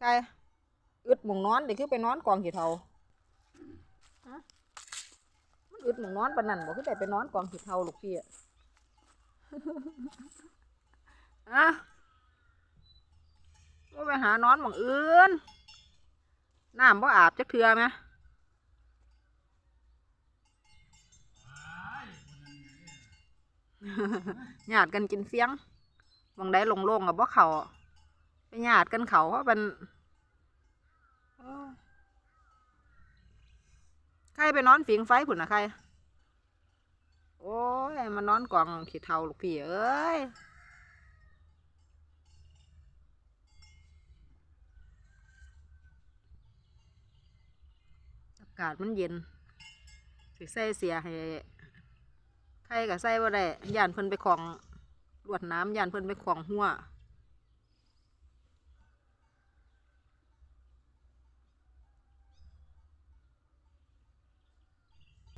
ไก่อึดหมองนอนเดี๋ยวคือไปนอนกองขี้เทาฮะมันอึดหมองนอนปานนั่นบ่คือได้ไปนอนกองขี้เทาลูกพี่อะอะว่าไปหานอนหมองอื่นน้ำบ่อาบจักเทือไหมหยาดกันกินเฟียงหมองได้ลงโล่งๆกับบ่เขาไป หยาดกันเขาเพราะเป็นใครไปนอนฝิงไฟผุนนะใคร โอ้ยมานอนกองขี้เทาลูกพี่เอ้ยอากาศมันเย็นสิใส่เสียให้ใครก็ใส่บ่ได้ย่านเพิ่นไปของลวดน้ำย่านเพิ่นไปของหัว